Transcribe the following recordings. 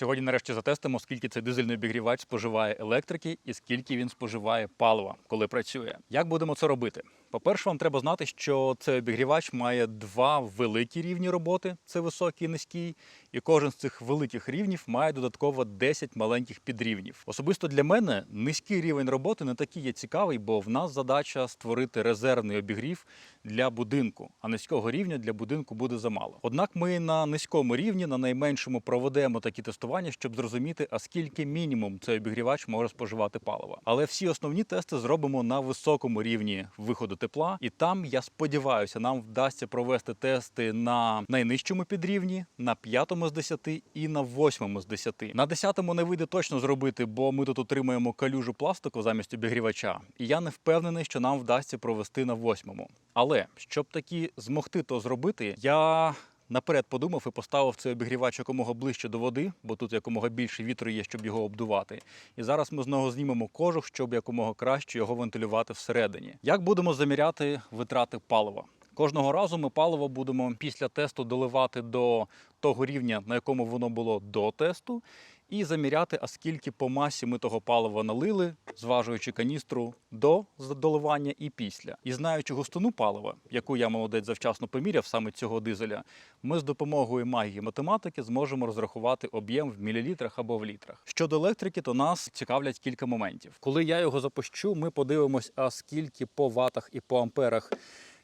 Сьогодні нарешті затестимо, скільки цей дизельний обігрівач споживає електрики і скільки він споживає палива, коли працює. Як будемо це робити? По-перше, вам треба знати, що цей обігрівач має два великі рівні роботи: це високий і низький, і кожен з цих великих рівнів має додатково 10 маленьких підрівнів. Особисто для мене низький рівень роботи не такий є цікавий, бо в нас задача створити резервний обігрів для будинку, а низького рівня для будинку буде замало. Однак ми на низькому рівні, на найменшому, проведемо такі тестування, щоб зрозуміти, а скільки мінімум цей обігрівач може споживати палива. Але всі основні тести зробимо на високому рівні виходу тепла, і там я сподіваюся, нам вдасться провести тести на найнижчому підрівні, на п'ятому з 10 і на восьмому з 10. На десятому не вийде точно зробити, бо ми тут отримуємо калюжу пластику замість обігрівача. І я не впевнений, що нам вдасться провести на восьмому. Але щоб таки змогти то зробити, я наперед подумав і поставив цей обігрівач якомога ближче до води, бо тут якомога більше вітру є, щоб його обдувати. І зараз ми з нього знімемо кожух, щоб якомога краще його вентилювати всередині. Як будемо заміряти витрати палива? Кожного разу ми паливо будемо після тесту доливати до того рівня, на якому воно було до тесту, і заміряти, а скільки по масі ми того палива налили, зважуючи каністру до доливання і після. І знаючи густину палива, яку я молодець завчасно поміряв саме цього дизеля, ми з допомогою магії математики зможемо розрахувати об'єм в мілілітрах або в літрах. Щодо електрики, то нас цікавлять кілька моментів. Коли я його запущу, ми подивимось, а скільки по ватах і по амперах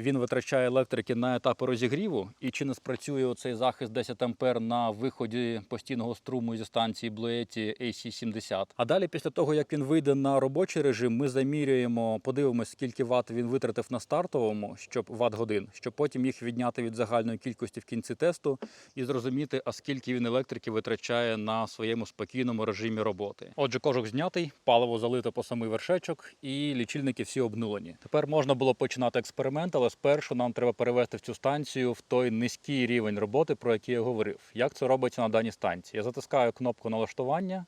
він витрачає електрики на етапи розігріву, і чи не спрацює оцей захист 10 ампер на виході постійного струму зі станції Блуеті AC70. А далі, після того як він вийде на робочий режим, ми замірюємо, подивимось, скільки ват він витратив на стартовому, щоб ват годин, щоб потім їх відняти від загальної кількості в кінці тесту і зрозуміти, а скільки він електрики витрачає на своєму спокійному режимі роботи. Отже, кожух знятий, паливо залито по самий вершечок, і лічильники всі обнулені. Тепер можна було починати експеримент, але спершу нам треба перевести в цю станцію в той низький рівень роботи, про який я говорив. Як це робиться на даній станції? Я затискаю кнопку налаштування.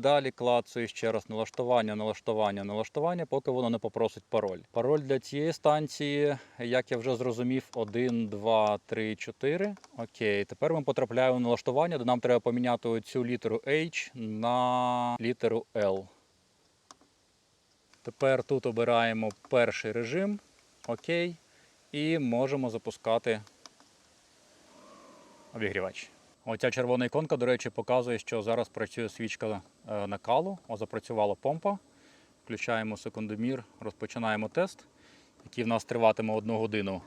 Далі клацаю ще раз налаштування, налаштування, налаштування, поки воно не попросить пароль. Пароль для цієї станції, як я вже зрозумів, 1, 2, 3, 4. Окей, тепер ми потрапляємо в налаштування, де нам треба поміняти цю літеру H на літеру L. Тепер тут обираємо перший режим. Окей. І можемо запускати обігрівач. Оця червона іконка, до речі, показує, що зараз працює свічка е, накалу. О, запрацювала помпа. Включаємо секундомір, розпочинаємо тест, який в нас триватиме одну годину.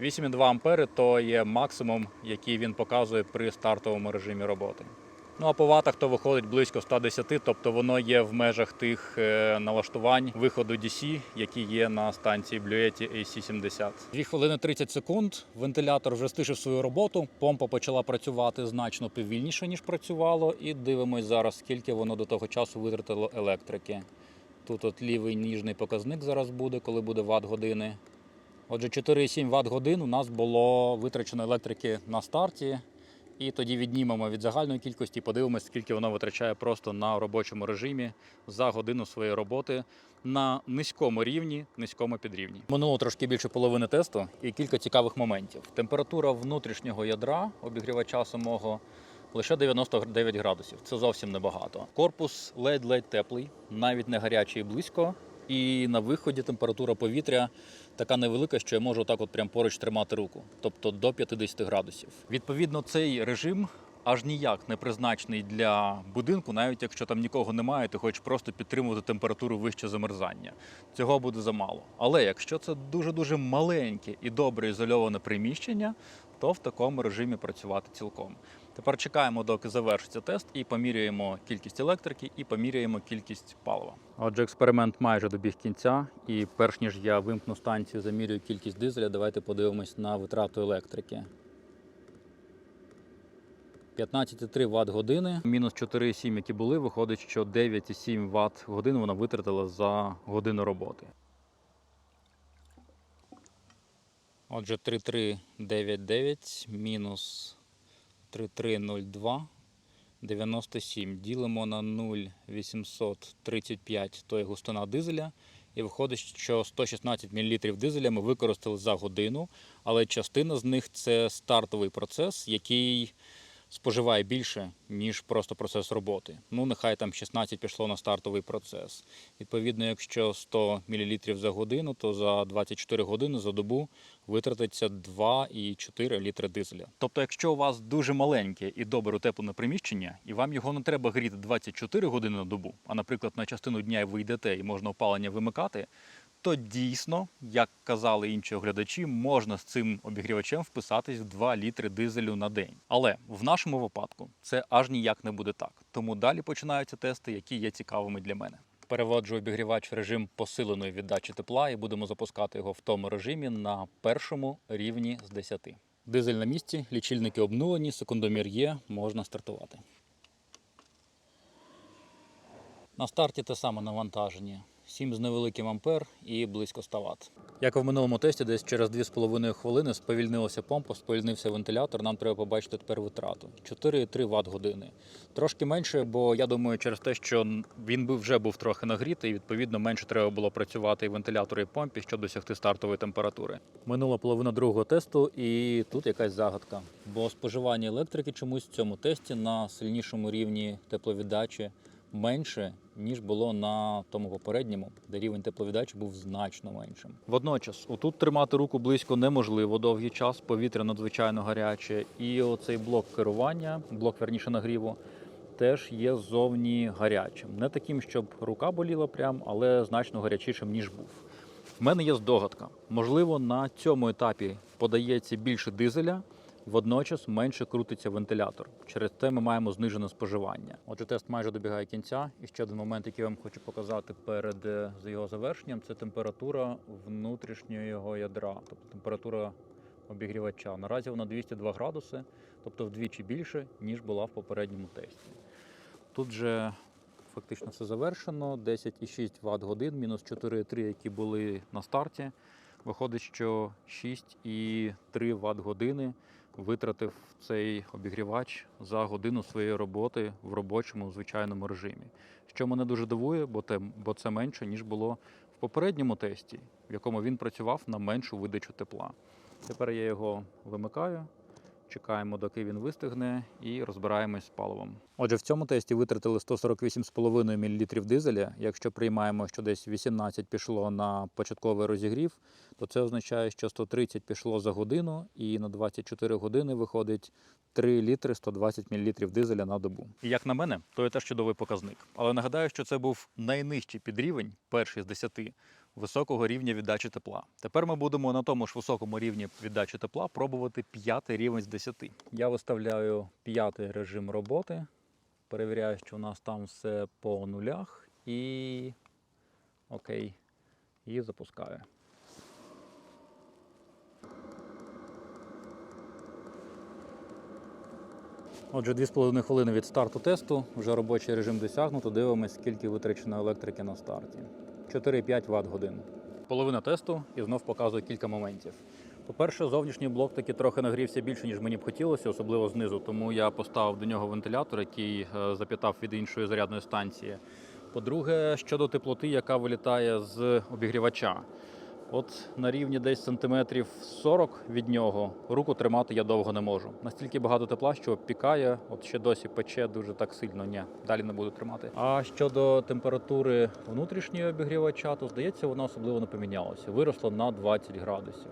8,2 ампери то є максимум, який він показує при стартовому режимі роботи. Ну а по ватах то виходить близько 110, тобто воно є в межах тих е, налаштувань виходу DC, які є на станції Bluetti AC70. 2 хвилини 30 секунд. Вентилятор вже стишив свою роботу. Помпа почала працювати значно повільніше, ніж працювало, і дивимось зараз, скільки воно до того часу витратило електрики. Тут от лівий ніжний показник зараз буде, коли буде ватт години. Отже, 4,7 Вт годин у нас було витрачено електрики на старті. І тоді віднімемо від загальної кількості, подивимося, скільки воно витрачає просто на робочому режимі за годину своєї роботи на низькому рівні, низькому підрівні. Минуло трошки більше половини тесту і кілька цікавих моментів. Температура внутрішнього ядра обігрівача самого лише 99 градусів. Це зовсім небагато. Корпус ледь-ледь теплий, навіть не гарячий близько. І на виході температура повітря така невелика, що я можу так от прям поруч тримати руку, тобто до 50 градусів. Відповідно, цей режим аж ніяк не призначений для будинку, навіть якщо там нікого немає, ти хочеш просто підтримувати температуру вище замерзання. Цього буде замало. Але якщо це дуже дуже маленьке і добре ізольоване приміщення, то в такому режимі працювати цілком. Тепер чекаємо, доки завершиться тест, і поміряємо кількість електрики, і поміряємо кількість палива. Отже, експеримент майже добіг кінця, і перш ніж я вимкну станцію, замірюю кількість дизеля, давайте подивимось на витрату електрики. 15,3 Вт години, мінус 4,7, які були, виходить, що 9,7 Вт годин вона витратила за годину роботи. Отже, 3399 мінус 3302 97. Ділимо на 0,835 то є густина дизеля. І виходить, що 116 мл дизеля ми використали за годину, але частина з них це стартовий процес, який споживає більше, ніж просто процес роботи. Ну, нехай там 16 пішло на стартовий процес. Відповідно, якщо 100 мл за годину, то за 24 години за добу витратиться 2,4 літри дизеля. Тобто, якщо у вас дуже маленьке і добре утеплене приміщення, і вам його не треба гріти 24 години на добу, а, наприклад, на частину дня ви йдете і можна опалення вимикати, то дійсно, як казали інші оглядачі, можна з цим обігрівачем вписатись в 2 літри дизелю на день. Але в нашому випадку це аж ніяк не буде так. Тому далі починаються тести, які є цікавими для мене. Переводжу обігрівач в режим посиленої віддачі тепла і будемо запускати його в тому режимі на першому рівні з 10. Дизель на місці, лічильники обнулені, секундомір є, можна стартувати. На старті те саме навантаження. 7 з невеликим ампер і близько 100 Вт. Як і в минулому тесті, десь через 2,5 хвилини сповільнилася помпа, сповільнився вентилятор. Нам треба побачити тепер витрату 4,3 Вт години. Трошки менше, бо я думаю, через те, що він вже був трохи нагрітий, відповідно менше треба було працювати і вентилятору, і помпі, щоб досягти стартової температури. Минула половина другого тесту, і тут якась загадка. Бо споживання електрики чомусь в цьому тесті на сильнішому рівні тепловіддачі менше, ніж було на тому попередньому, де рівень тепловіддачі був значно меншим. Водночас, отут тримати руку близько неможливо довгий час, повітря надзвичайно гаряче, і оцей блок керування, блок верніше нагріву, теж є ззовні гарячим. Не таким, щоб рука боліла прям, але значно гарячішим, ніж був. В мене є здогадка. Можливо, на цьому етапі подається більше дизеля, водночас менше крутиться вентилятор. Через це ми маємо знижене споживання. Отже, тест майже добігає кінця. І ще один момент, який я вам хочу показати перед е, його завершенням, це температура внутрішнього ядра, тобто температура обігрівача. Наразі вона 202 градуси, тобто вдвічі більше, ніж була в попередньому тесті. Тут же фактично все завершено. 10,6 Вт годин, мінус 4,3, які були на старті. Виходить, що 6,3 Вт години витратив цей обігрівач за годину своєї роботи в робочому звичайному режимі. Що мене дуже дивує, бо, це менше, ніж було в попередньому тесті, в якому він працював на меншу видачу тепла. Тепер я його вимикаю. Чекаємо, доки він вистигне, і розбираємось з паливом. Отже, в цьому тесті витратили 148,5 мл дизеля. Якщо приймаємо, що десь 18 пішло на початковий розігрів, то це означає, що 130 пішло за годину, і на 24 години виходить 3 літри 120 мл дизеля на добу. І як на мене, то є теж чудовий показник. Але нагадаю, що це був найнижчий підрівень, перший з 10, високого рівня віддачі тепла. Тепер ми будемо на тому ж високому рівні віддачі тепла пробувати п'ятий рівень з 10. Я виставляю п'ятий режим роботи. Перевіряю, що у нас там все по нулях. І окей. І запускаю. Отже, 2,5 хвилини від старту тесту, вже робочий режим досягнуто. Дивимось, скільки витрачено електрики на старті. 4,5 Вт годин. Половина тесту і знов показує кілька моментів. По-перше, зовнішній блок таки трохи нагрівся більше, ніж мені б хотілося, особливо знизу. Тому я поставив до нього вентилятор, який е, запітав від іншої зарядної станції. По-друге, щодо теплоти, яка вилітає з обігрівача. От на рівні десь сантиметрів 40 від нього руку тримати я довго не можу. Настільки багато тепла, що пікає, от ще досі пече дуже так сильно. Ні, далі не буду тримати. А щодо температури внутрішнього обігрівача, то здається, вона особливо не помінялася. Виросла на 20 градусів.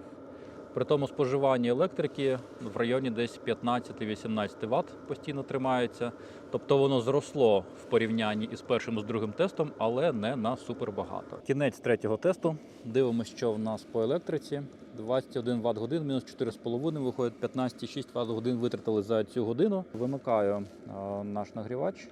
При тому споживання електрики в районі десь 15-18 Вт постійно тримається. Тобто воно зросло в порівнянні із першим і з другим тестом, але не на супер багато. Кінець третього тесту. Дивимося, що в нас по електриці. 21 Вт годин, мінус 4,5, виходить 15,6 Вт годин витратили за цю годину. Вимикаю наш нагрівач.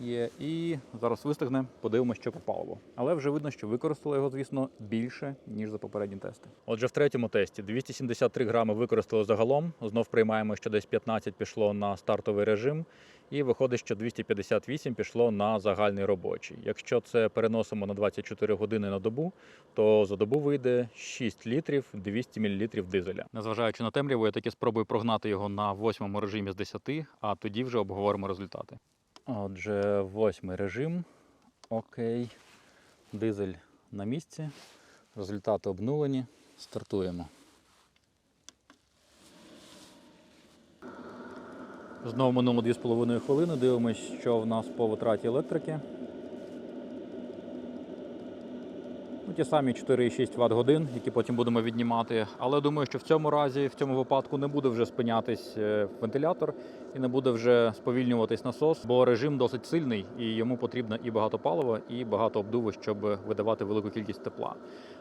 Є і зараз вистигне, подивимося, що по паливу. Але вже видно, що використали його, звісно, більше, ніж за попередні тести. Отже, в третьому тесті 273 грами використали загалом. Знов приймаємо, що десь 15 пішло на стартовий режим, і виходить, що 258 пішло на загальний робочий. Якщо це переносимо на 24 години на добу, то за добу вийде 6 літрів 200 мл дизеля. Незважаючи на темряву, я таки спробую прогнати його на восьмому режимі з 10, а тоді вже обговоримо результати. Отже, восьмий режим. Окей. Дизель на місці. Результати обнулені. Стартуємо. Знову минуло 2,5 хвилини. Дивимось, що в нас по витраті електрики. Ну, ті самі 4,6 Вт годин, які потім будемо віднімати. Але думаю, що в цьому разі, в цьому випадку, не буде вже спинятись е, вентилятор і не буде вже сповільнюватись насос, бо режим досить сильний і йому потрібно і багато палива, і багато обдуву, щоб видавати велику кількість тепла.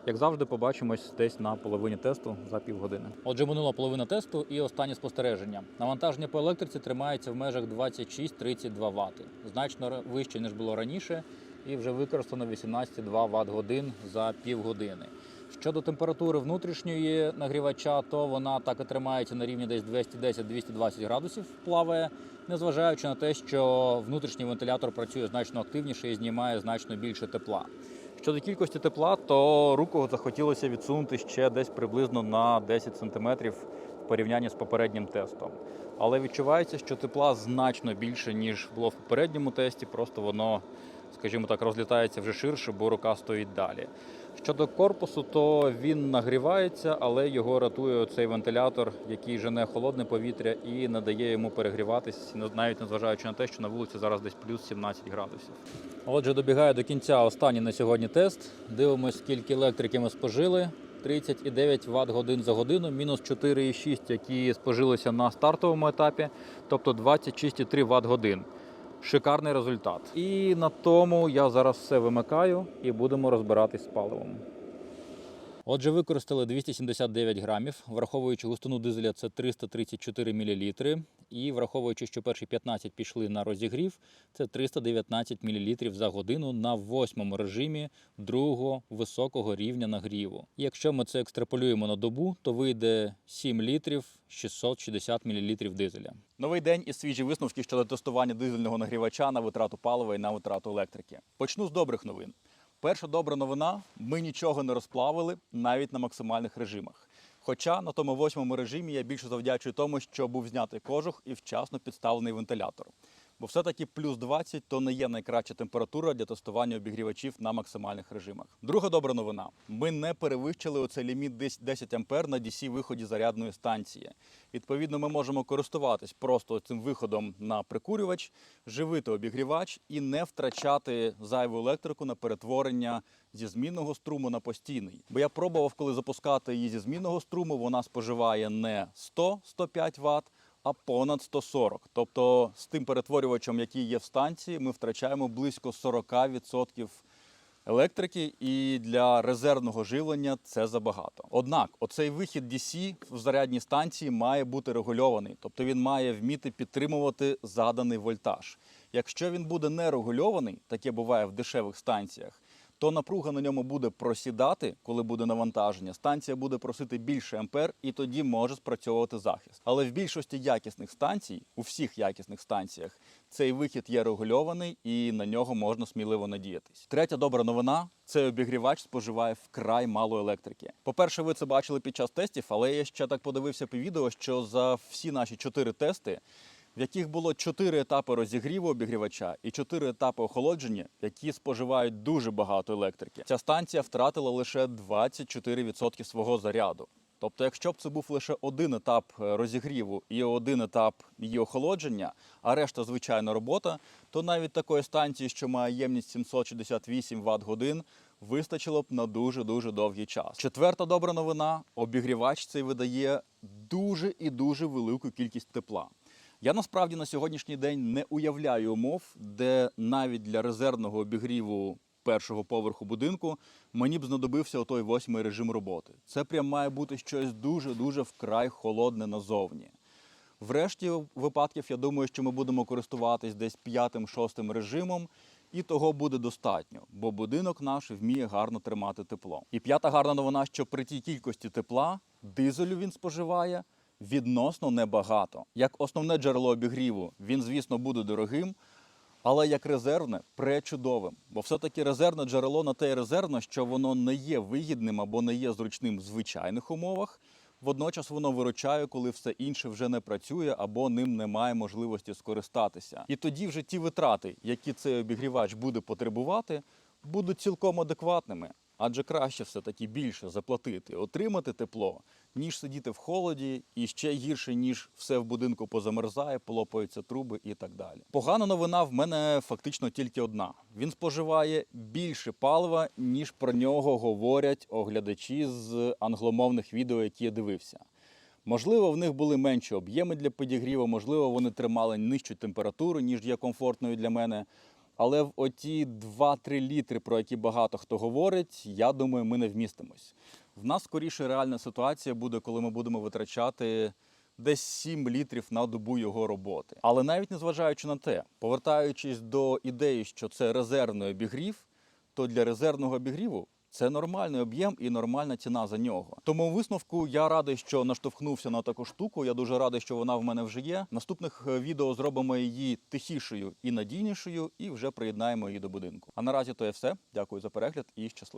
Як завжди, побачимось десь на половині тесту за півгодини. Отже, минула половина тесту і останнє спостереження. Навантаження по електриці тримається в межах 26-32 Вт. Значно вище ніж було раніше, і вже використано 18,2 Вт годин за півгодини. Щодо температури внутрішньої нагрівача, то вона так і тримається на рівні десь 210-220 градусів, плаває, незважаючи на те, що внутрішній вентилятор працює значно активніше і знімає значно більше тепла. Щодо кількості тепла, то руку захотілося відсунути ще десь приблизно на 10 см в порівнянні з попереднім тестом. Але відчувається, що тепла значно більше, ніж було в попередньому тесті, просто воно, скажімо так, розлітається вже ширше, бо рука стоїть далі. Щодо корпусу, то він нагрівається, але його рятує цей вентилятор, який жене холодне повітря і не дає йому перегріватись, навіть незважаючи на те, що на вулиці зараз десь плюс 17 градусів. Отже, добігає до кінця останній на сьогодні тест. Дивимось, скільки електрики ми спожили. 39 Вт годин за годину, мінус 4,6, які спожилися на стартовому етапі, тобто 26,3 Вт годин. Шикарний результат. І на тому я зараз все вимикаю і будемо розбиратись з паливом. Отже, використали 279 грамів, враховуючи густину дизеля, це 334 мл. І враховуючи, що перші 15 пішли на розігрів, це 319 мл за годину на восьмому режимі другого високого рівня нагріву. Якщо ми це екстраполюємо на добу, то вийде 7 літрів 660 мл дизеля. Новий день і свіжі висновки щодо тестування дизельного нагрівача на витрату палива і на витрату електрики. Почну з добрих новин. Перша добра новина: ми нічого не розплавили навіть на максимальних режимах. Хоча на тому восьмому режимі я більше завдячую тому, що був знятий кожух і вчасно підставлений вентилятор. Бо все-таки плюс 20 то не є найкраща температура для тестування обігрівачів на максимальних режимах. Друга добра новина: ми не перевищили оцей ліміт десь 10 ампер на DC виході зарядної станції. Відповідно, ми можемо користуватись просто цим виходом на прикурювач, живити обігрівач і не втрачати зайву електрику на перетворення зі змінного струму на постійний. Бо я пробував, коли запускати її зі змінного струму, вона споживає не 100-105 Вт, а понад 140. Тобто з тим перетворювачем, який є в станції, ми втрачаємо близько 40% електрики, і для резервного живлення це забагато. Однак, оцей вихід DC в зарядній станції має бути регульований, тобто він має вміти підтримувати заданий вольтаж. Якщо він буде нерегульований, таке буває в дешевих станціях, то напруга на ньому буде просідати, коли буде навантаження. Станція буде просити більше ампер, і тоді може спрацьовувати захист. Але в більшості якісних станцій, у всіх якісних станціях, цей вихід є регульований і на нього можна сміливо надіятись. Третя добра новина. Цей обігрівач споживає вкрай мало електрики. По-перше, ви це бачили під час тестів, але я ще так подивився по відео, що за всі наші чотири тести в яких було чотири етапи розігріву обігрівача і чотири етапи охолодження, які споживають дуже багато електрики. Ця станція втратила лише 24% свого заряду. Тобто, якщо б це був лише один етап е, розігріву і один етап її охолодження, а решта звичайна робота, то навіть такої станції, що має ємність 768 Вт годин, вистачило б на дуже дуже довгий час. Четверта добра новина: обігрівач цей видає дуже і дуже велику кількість тепла. Я насправді на сьогоднішній день не уявляю умов, де навіть для резервного обігріву першого поверху будинку мені б знадобився отой восьмий режим роботи. Це прям має бути щось дуже-дуже вкрай холодне назовні. Врешті випадків, я думаю, що ми будемо користуватись десь п'ятим-шостим режимом, і того буде достатньо, бо будинок наш вміє гарно тримати тепло. І п'ята гарна новина, що при тій кількості тепла дизелю він споживає відносно небагато. Як основне джерело обігріву, він, звісно, буде дорогим, але як резервне пречудовим. Бо все-таки резервне джерело на те й резервне, що воно не є вигідним або не є зручним в звичайних умовах. Водночас воно виручає, коли все інше вже не працює або ним немає можливості скористатися. І тоді вже ті витрати, які цей обігрівач буде потребувати, будуть цілком адекватними. Адже краще все-таки більше заплатити, отримати тепло, ніж сидіти в холоді, і ще гірше, ніж все в будинку позамерзає, полопаються труби і так далі. Погана новина в мене фактично тільки одна: він споживає більше палива, ніж про нього говорять оглядачі з англомовних відео, які я дивився. Можливо, в них були менші об'єми для підігріву, можливо, вони тримали нижчу температуру, ніж є комфортною для мене. Але в оті 2-3 літри, про які багато хто говорить, я думаю, ми не вмістимось. В нас скоріше реальна ситуація буде, коли ми будемо витрачати десь 7 літрів на добу його роботи. Але навіть незважаючи на те, повертаючись до ідеї, що це резервний обігрів, то для резервного обігріву це нормальний об'єм і нормальна ціна за нього. Тому в висновку я радий, що наштовхнувся на таку штуку. Я дуже радий, що вона в мене вже є. Наступних е, відео зробимо її тихішою і надійнішою, і вже приєднаємо її до будинку. А наразі то є все. Дякую за перегляд і щасливо.